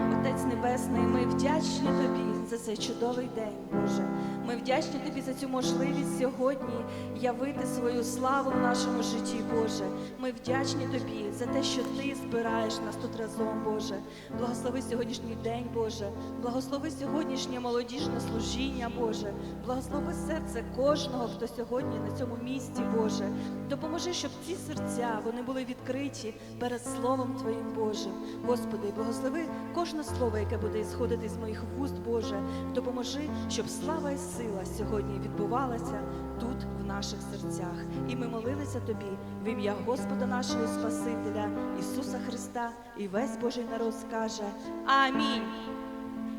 Okay. Отець Небесний, ми вдячні Тобі за цей чудовий день, Боже. Ми вдячні Тобі за цю можливість сьогодні явити свою славу в нашому житті, Боже. Ми вдячні Тобі за те, що Ти збираєш нас тут разом, Боже. Благослови сьогоднішній день, Боже. Благослови сьогоднішнє молодіжне служіння, Боже. Благослови серце кожного, хто сьогодні на цьому місці, Боже. Допоможи, щоб ці серця вони були відкриті перед Словом Твоїм Божим. Господи, благослови кожне слово, яке буде ісходити з моїх вуст, Боже. Допоможи, щоб слава і сила сьогодні відбувалася тут, в наших серцях. І ми молилися Тобі в ім'я Господа нашого Спасителя, Ісуса Христа, і весь Божий народ скаже Амінь.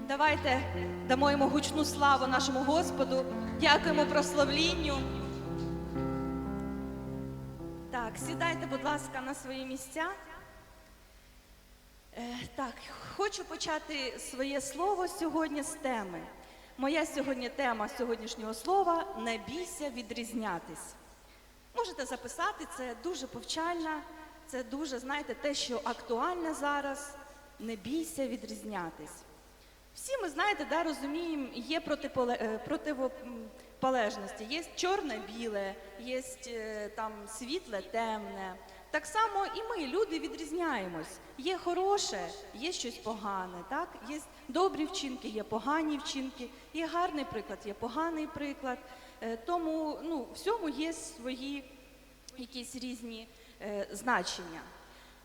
Давайте дамо йому гучну славу нашому Господу. Дякуємо прославлінню. Так, сідайте, будь ласка, на свої місця. Е, так, хочу почати своє слово сьогодні з теми. Моя сьогодні тема сьогоднішнього слова не бійся відрізнятись. Можете записати, це дуже повчальна, це дуже, знаєте, те, що актуальне зараз. Не бійся відрізнятись. Всі ми знаєте, да, розуміємо, є е, противополежності. Є чорне-біле, є е, там світле, темне. Так само і ми, люди, відрізняємось. Є хороше, є щось погане. Так? Є добрі вчинки, є погані вчинки, є гарний приклад, є поганий приклад. Е, Тому ну, всьому є свої якісь різні е, значення.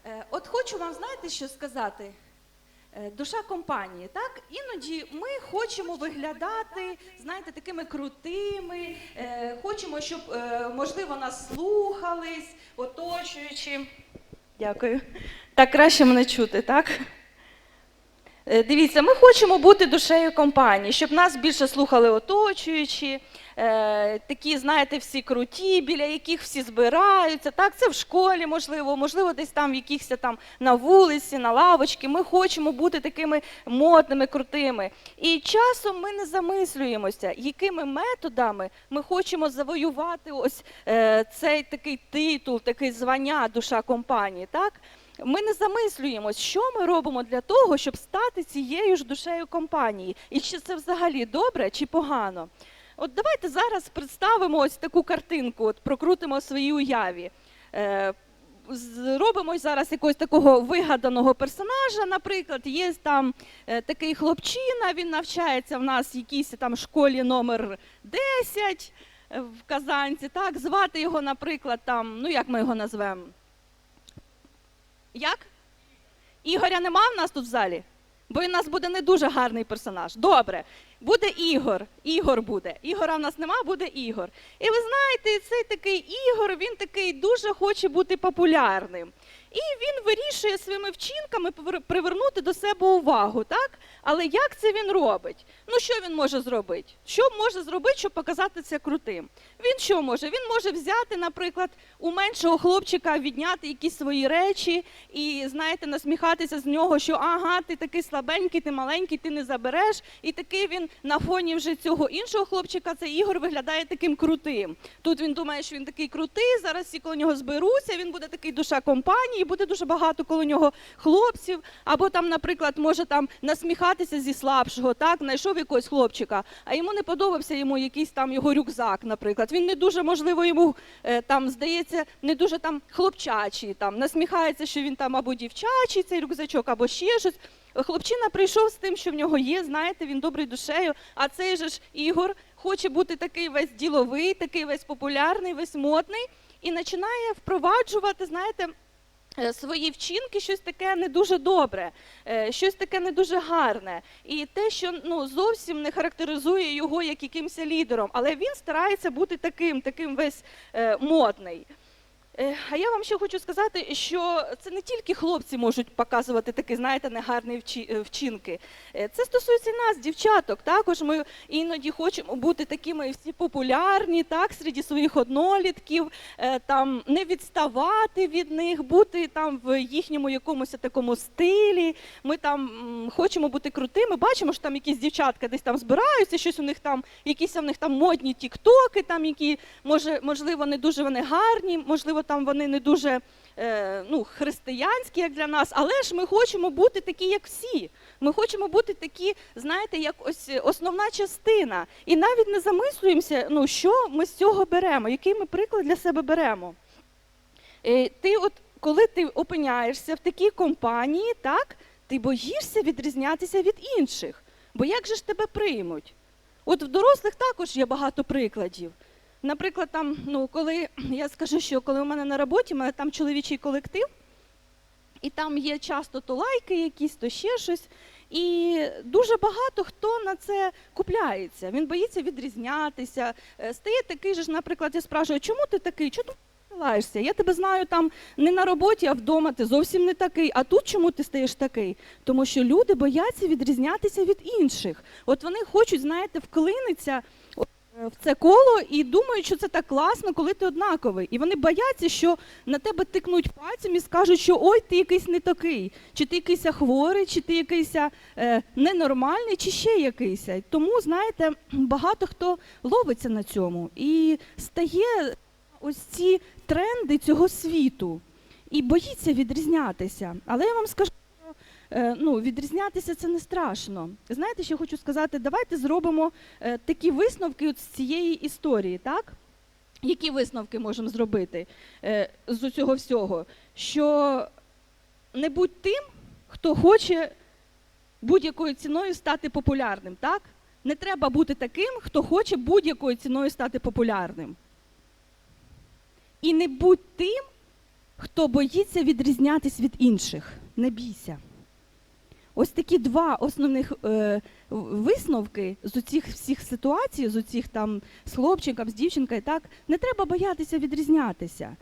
Е, от хочу вам, знаєте, що сказати? Е, Душа компанії, так? Іноді ми хочемо виглядати, знаєте, такими крутими, е, хочемо, щоб, е, можливо, нас слухались, оточуючи. Дякую. Так краще мене чути, так? Дивіться, ми хочемо бути душею компанії, щоб нас більше слухали оточуючі, е, такі, знаєте, всі круті, біля яких всі збираються. Так, це в школі, можливо, можливо, десь там в якихось там на вулиці, на лавочці. Ми хочемо бути такими модними, крутими. І часом ми не замислюємося, якими методами ми хочемо завоювати ось е, цей такий титул, такий звання душа компанії. Так? Ми не замислюємось, що ми робимо для того, щоб стати цією ж душею компанії, і чи це взагалі добре чи погано. От давайте зараз представимо ось таку картинку, от прокрутимо в своїй уяві. Е, Зробимо зараз якогось такого вигаданого персонажа. Наприклад, є там е, такий хлопчина, він навчається в нас в якійсь там школі номер 10 е, в Казанці. Так, звати його, наприклад, там, ну як ми його назвемо? Як? Ігоря нема в нас тут в залі? Бо він у нас буде не дуже гарний персонаж. Добре, буде Ігор. Ігор буде. Ігора в нас нема, буде Ігор. І ви знаєте, цей такий Ігор, він такий дуже хоче бути популярним. І він вирішує своїми вчинками привернути до себе увагу, так? Але як це він робить? Ну що він може зробити? Що може зробити, щоб показати це крутим? Він що може? Він може взяти, наприклад, у меншого хлопчика відняти якісь свої речі і, знаєте, насміхатися з нього, що ага, ти такий слабенький, ти маленький, ти не забереш. І такий він на фоні вже цього іншого хлопчика, цей Ігор виглядає таким крутим. Тут він думає, що він такий крутий, зараз всі коло нього зберуться, він буде такий душа компанії, буде дуже багато коло нього хлопців. Або там, наприклад, може там насміхатися зі слабшого, так, знайшов якогось хлопчика, а йому не подобався йому якийсь там його рюкзак, наприклад. Він не дуже, можливо, йому е, там здається, не дуже там хлопчачий, там насміхається, що він там або дівчачий цей рюкзачок, або ще щось. Хлопчина прийшов з тим, що в нього є, знаєте, він добрий душею, а цей же ж Ігор хоче бути такий весь діловий, такий весь популярний, весь модний, і починає впроваджувати, знаєте, свої вчинки щось таке не дуже добре, е, щось таке не дуже гарне. І те, що ну, зовсім не характеризує його як якимось лідером, але він старається бути таким, таким весь е, модний. Е, А я вам ще хочу сказати, що це не тільки хлопці можуть показувати такі, знаєте, негарні е, вчинки. Е, Це стосується нас, дівчаток. Також ми іноді хочемо бути такими всі популярні, так, серед своїх однолітків, там не відставати від них, бути там в їхньому якомусь такому стилі. Ми там хочемо бути крутими. Бачимо, що там якісь дівчатка десь там збираються, щось у них там, якісь у них там модні тіктоки, там які може, можливо, не дуже вони гарні, можливо, там вони не дуже е, ну, християнські, як для нас, але ж ми хочемо бути такі, як всі. Ми хочемо бути такі, знаєте, як ось основна частина. І навіть не замислюємося, ну, що ми з цього беремо, який ми приклад для себе беремо. Е, Ти от, коли ти опиняєшся в такій компанії, так, ти боїшся відрізнятися від інших. Бо як же ж тебе приймуть? От в дорослих також є багато прикладів. Наприклад, там, ну, коли я скажу, що коли у мене на роботі, у мене там чоловічий колектив, і там є часто то лайки якісь, то ще щось. І дуже багато хто на це купляється. Він боїться відрізнятися. Е, Стає такий же ж, наприклад, я спрашую, чому ти такий? Чому ти лаєшся? Я тебе знаю там не на роботі, а вдома. Ти зовсім не такий. А тут чому ти стаєш такий? Тому що люди бояться відрізнятися від інших. От вони хочуть, знаєте, вклинитися в це коло і думають, що це так класно, коли ти однаковий. І вони бояться, що на тебе тикнуть пальцем і скажуть, що ой, ти якийсь не такий, чи ти якийсь хворий, чи ти якийсь е, ненормальний, чи ще якийсь. Тому, знаєте, багато хто ловиться на цьому і стає ось ці тренди цього світу і боїться відрізнятися. Але я вам скажу. Е, Ну, відрізнятися це не страшно. Знаєте, що хочу сказати? Давайте зробимо е, такі висновки от з цієї історії, так? Які висновки можемо зробити е, з цього всього? Що не будь тим, хто хоче будь-якою ціною стати популярним, так? Не треба бути таким, хто хоче будь-якою ціною стати популярним. І не будь тим, хто боїться відрізнятись від інших. Не бійся. Ось такі два основних е, висновки з усіх всіх ситуацій, з усіх там з хлопчиком, з дівчинкою, так не треба боятися відрізнятися.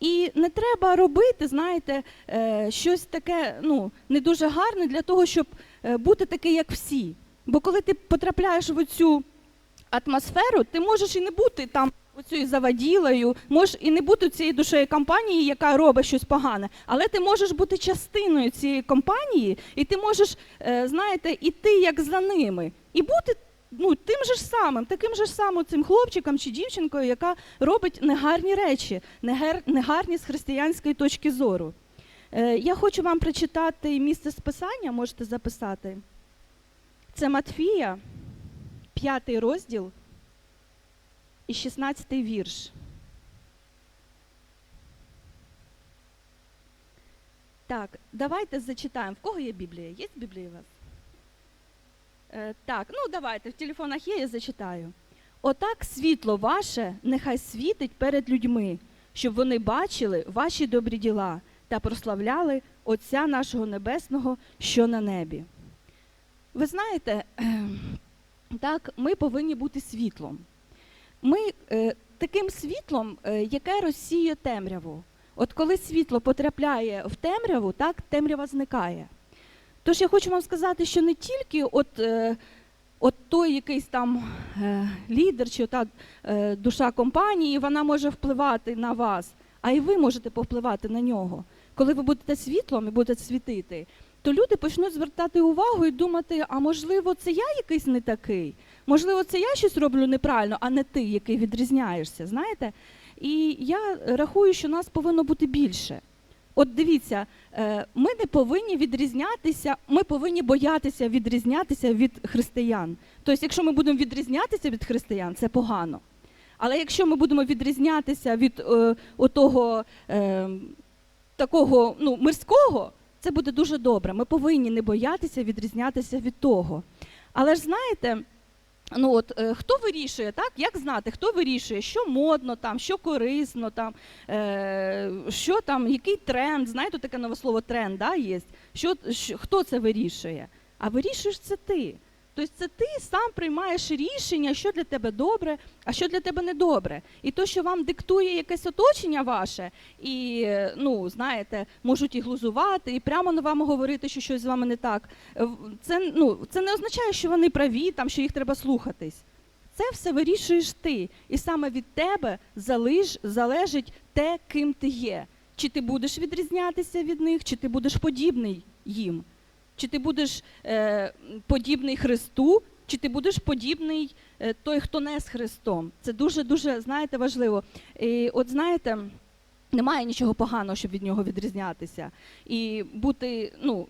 І не треба робити, знаєте, е, щось таке ну, не дуже гарне для того, щоб е, бути такий, як всі. Бо коли ти потрапляєш в цю атмосферу, ти можеш і не бути там оцією заваділою, можеш і не бути цією душею компанії, яка робить щось погане, але ти можеш бути частиною цієї компанії, і ти можеш, е, знаєте, іти як за ними, і бути ну, тим же ж самим, таким же ж самим цим хлопчиком чи дівчинкою, яка робить негарні речі, негарні з християнської точки зору. Е, Я хочу вам прочитати місце списання, можете записати. Це Матфія, п'ятий розділ і 16 вірш. Так, давайте зачитаємо. В кого є Біблія? Є Біблія у вас? Е, так, ну давайте, в телефонах є, я зачитаю. Отак світло ваше нехай світить перед людьми, щоб вони бачили ваші добрі діла та прославляли Отця нашого Небесного, що на небі. Ви знаєте, так, ми повинні бути світлом. Ми е, таким світлом, е, яке розсіює темряву. От коли світло потрапляє в темряву, так темрява зникає. Тож я хочу вам сказати, що не тільки от, е, от той якийсь там лідер чи та душа компанії, вона може впливати на вас, а й ви можете повпливати на нього. Коли ви будете світлом і будете світити, то люди почнуть звертати увагу і думати, а можливо, це я якийсь не такий, можливо, це я щось роблю неправильно, а не ти, який відрізняєшся. Знаєте? І я рахую, що нас повинно бути більше. От дивіться, е, ми не повинні відрізнятися, ми повинні боятися відрізнятися від християн. Тобто, якщо ми будемо відрізнятися від християн, це погано. Але якщо ми будемо відрізнятися від е, отого е, такого ну, мирського, це буде дуже добре. Ми повинні не боятися відрізнятися від того. Але ж знаєте, ну от е, хто вирішує, так? Як знати, хто вирішує, що модно там, що корисно там, е, що там, який тренд, знаєте, таке нове слово тренд да, є. Що, що, хто це вирішує? А вирішуєш це ти. Тобто це ти сам приймаєш рішення, що для тебе добре, а що для тебе не добре. І то, що вам диктує якесь оточення ваше, і ну знаєте, можуть і глузувати, і прямо на вам говорити, що щось з вами не так. е, Це ну це не означає, що вони праві, там що їх треба слухатись. Це все вирішуєш ти, і саме від тебе залиш, залежить те, ким ти є. Чи ти будеш відрізнятися від них, чи ти будеш подібний їм. Чи ти будеш е, подібний Христу, чи ти будеш подібний е, той, хто не з Христом. Це дуже-дуже, знаєте, важливо. І от знаєте, немає нічого поганого, щоб від нього відрізнятися. І бути, ну,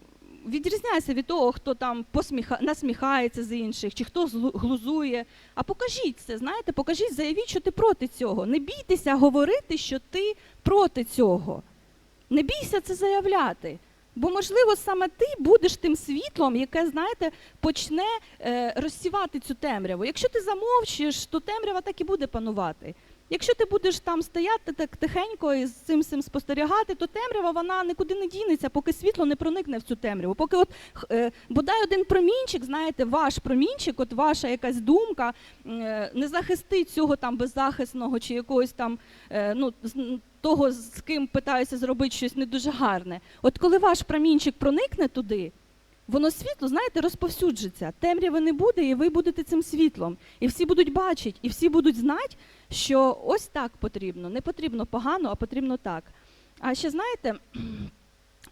відрізняйся від того, хто там посміха, насміхається з інших, чи хто глузує. А покажіть це, знаєте, покажіть, заявіть, що ти проти цього. Не бійтеся говорити, що ти проти цього. Не бійся це заявляти. Бо, можливо, саме ти будеш тим світлом, яке, знаєте, почне е, розсівати цю темряву. Якщо ти замовчиш, то темрява так і буде панувати. Якщо ти будеш там стояти так тихенько і з цим всім спостерігати, то темрява вона нікуди не дінеться, поки світло не проникне в цю темряву. Поки от е, бодай один промінчик, знаєте, ваш промінчик, от ваша якась думка е, не захистить цього там беззахисного чи якогось там е, ну, того, з ким питаюся зробити щось не дуже гарне. От коли ваш промінчик проникне туди, воно світло, знаєте, розповсюджиться. Темряви не буде, і ви будете цим світлом. І всі будуть бачити, і всі будуть знати, що ось так потрібно. Не потрібно погано, а потрібно так. А ще знаєте,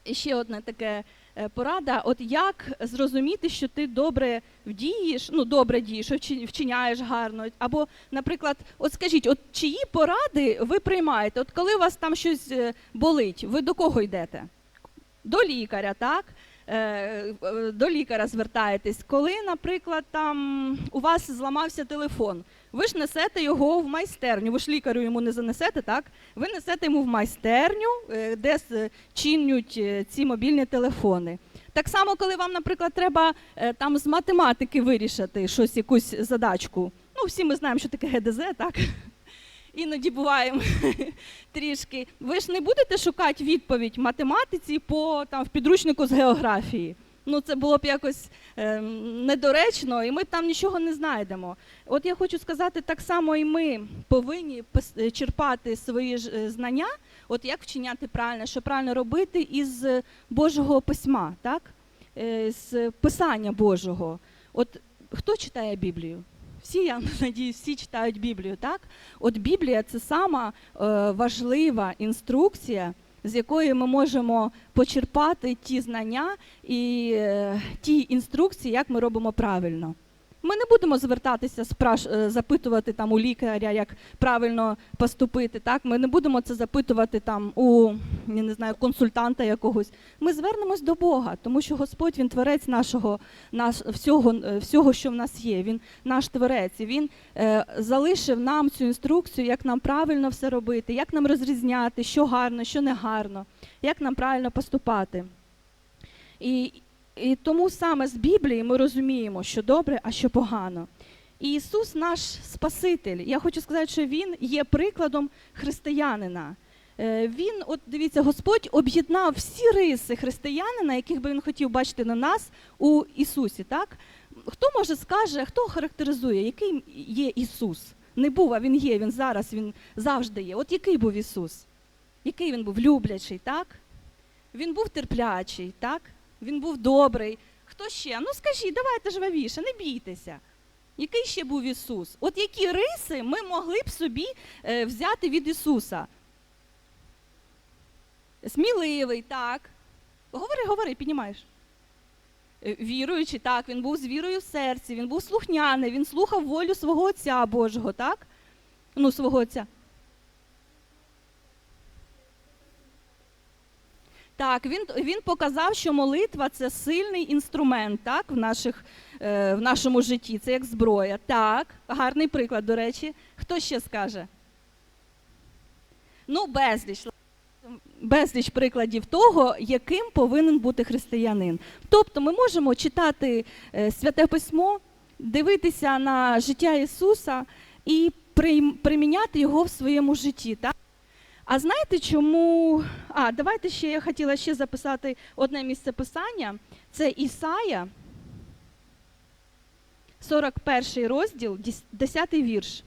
ще одне таке е, порада: от як зрозуміти, що ти добре вдієш, ну добре дієш, вчиняєш гарно. Або, наприклад, от скажіть, от чиї поради ви приймаєте? От коли у вас там щось е, болить, ви до кого йдете? До лікаря, так? Е, До лікаря звертаєтесь. Коли, наприклад, там у вас зламався телефон, ви ж несете його в майстерню. Ви ж лікарю йому не занесете, так? Ви несете йому в майстерню, е, де чинять е, ці мобільні телефони. Так само, коли вам, наприклад, треба е, там з математики вирішити щось, якусь задачку. Ну, всі ми знаємо, що таке ГДЗ, так? Іноді буваємо трішки. Ви ж не будете шукати відповідь математиці по там в підручнику з географії. Ну, це було б якось е, недоречно, і ми там нічого не знайдемо. От я хочу сказати, так само і ми повинні е, черпати свої ж е, знання, от як вчиняти правильно, що правильно робити із Божого письма, так? Е, з Писання Божого. От хто читає Біблію? Всі, я надіюсь, всі читають Біблію, так? От Біблія це сама е, важлива інструкція, з якої ми можемо почерпати ті знання і е, ті інструкції, як ми робимо правильно. Ми не будемо звертатися, спраш... е, запитувати там у лікаря, як правильно поступити. Так? Ми не будемо це запитувати там у я не знаю, консультанта якогось. Ми звернемось до Бога, тому що Господь Він творець нашого, наш, всього, е, всього, що в нас є. Він наш творець. І Він е, залишив нам цю інструкцію, як нам правильно все робити, як нам розрізняти, що гарно, що не гарно, як нам правильно поступати. І, і тому саме з Біблії ми розуміємо, що добре, а що погано. І Ісус наш Спаситель. Я хочу сказати, що Він є прикладом християнина. Е, Він, от дивіться, Господь об'єднав всі риси християнина, яких би він хотів бачити на нас у Ісусі. Так? Хто може скаже, хто характеризує, який є Ісус? Не був, а Він є, Він зараз, Він завжди є. От який був Ісус? Який він був люблячий, так? Він був терплячий, так? Він був добрий. Хто ще? Ну скажіть, давайте жвавіше, не бійтеся. Який ще був Ісус? От які риси ми могли б собі е, взяти від Ісуса? Сміливий, так. Говори, говори, піднімаєш. Е, Віруючий, так, він був з вірою в серці, він був слухняний, він слухав волю свого Отця Божого, так? Ну, свого Отця. Так, він, він показав, що молитва це сильний інструмент так, в, наших, е, в нашому житті. Це як зброя. Так, гарний приклад, до речі. Хто ще скаже? Ну, безліч. Безліч прикладів того, яким повинен бути християнин. Тобто ми можемо читати е, Святе Письмо, дивитися на життя Ісуса і приміняти його в своєму житті. Так? А знаєте, чому? А, давайте ще я хотіла ще записати одне місце писання. Це Ісая, 41 розділ, 10 вірш.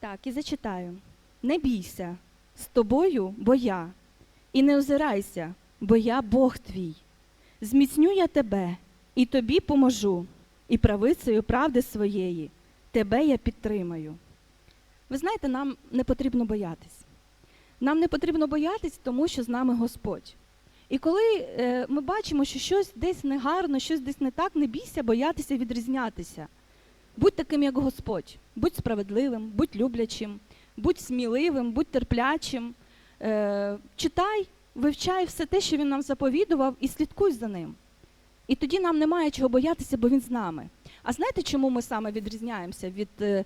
Так, і зачитаю. Не бійся, з тобою, бо я, і не озирайся, бо я Бог твій. Зміцню я тебе, і тобі поможу, і правицею правди своєї тебе я підтримаю. Ви знаєте, нам не потрібно боятись. Нам не потрібно боятись, тому що з нами Господь. І коли е, ми бачимо, що щось десь негарно, щось десь не так, не бійся боятися відрізнятися. Будь таким, як Господь, будь справедливим, будь люблячим, будь сміливим, будь терплячим. Е, читай, вивчай все те, що він нам заповідував, і слідкуй за ним. І тоді нам немає чого боятися, бо він з нами. А знаєте, чому ми саме відрізняємося від, е,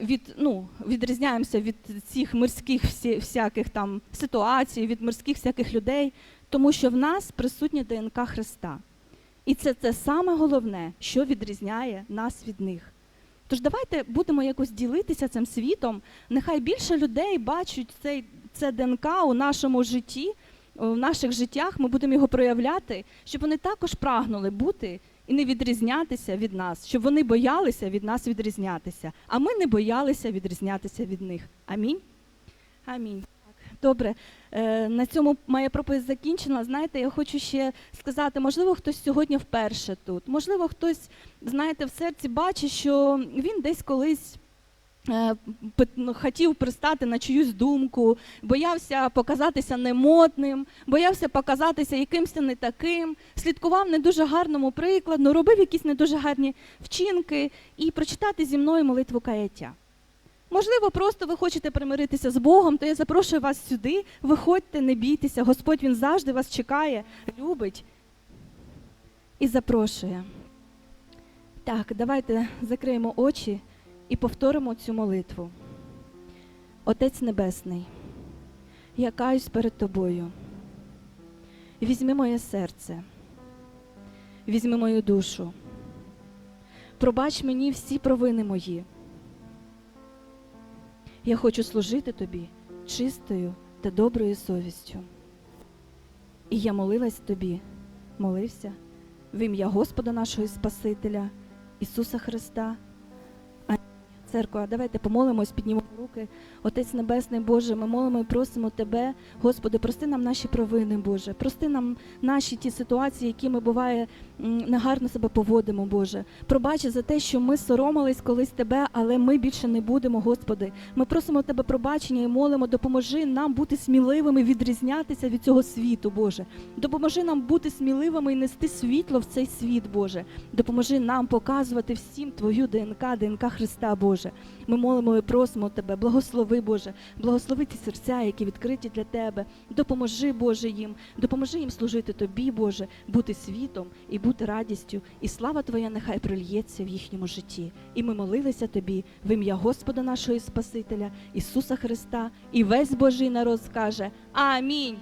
від, ну, відрізняємося від цих мирських всі, всяких там ситуацій, від мирських всяких людей? Тому що в нас присутня ДНК Христа. І це те саме головне, що відрізняє нас від них. Тож давайте будемо якось ділитися цим світом. Нехай більше людей бачать цей, це ДНК у нашому житті, в наших життях. Ми будемо його проявляти, щоб вони також прагнули бути і не відрізнятися від нас, щоб вони боялися від нас відрізнятися, а ми не боялися відрізнятися від них. Амінь. Амінь. Добре, Е, на цьому моя проповідь закінчена. Знаєте, я хочу ще сказати, можливо, хтось сьогодні вперше тут. Можливо, хтось, знаєте, в серці бачить, що він десь колись. Е, ну, Хотів пристати на чиюсь думку, боявся показатися немодним, боявся показатися якимось не таким, слідкував не дуже гарному прикладу, робив якісь не дуже гарні вчинки і прочитати зі мною молитву каяття. Можливо, просто ви хочете примиритися з Богом, то я запрошую вас сюди. Виходьте, не бійтеся. Господь Він завжди вас чекає, любить і запрошує. Так, давайте закриємо очі і повторимо цю молитву. Отець Небесний, я каюсь перед Тобою. Візьми моє серце, візьми мою душу. Пробач мені всі провини мої. Я хочу служити тобі чистою та доброю совістю. І я молилась тобі, молився в ім'я Господа нашого Спасителя, Ісуса Христа. Церква, давайте помолимось, піднімемо руки. Отець Небесний Боже, ми молимо і просимо Тебе, Господи, прости нам наші провини, Боже, прости нам наші ті ситуації, які ми буває негарно себе поводимо, Боже. Пробач за те, що ми соромились колись Тебе, але ми більше не будемо, Господи. Ми просимо Тебе пробачення і молимо, допоможи нам бути сміливими, відрізнятися від цього світу, Боже. Допоможи нам бути сміливими і нести світло в цей світ, Боже. Допоможи нам показувати всім Твою ДНК, ДНК Христа, Боже. Ми молимо і просимо Тебе, благослови, Боже, благослови ті серця, які відкриті для Тебе. Допоможи, Боже, їм, допоможи їм служити Тобі, Боже, бути світом і бути радістю. І слава Твоя нехай прольється в їхньому житті. І ми молилися Тобі в ім'я Господа нашого Спасителя, Ісуса Христа, і весь Божий народ скаже Амінь.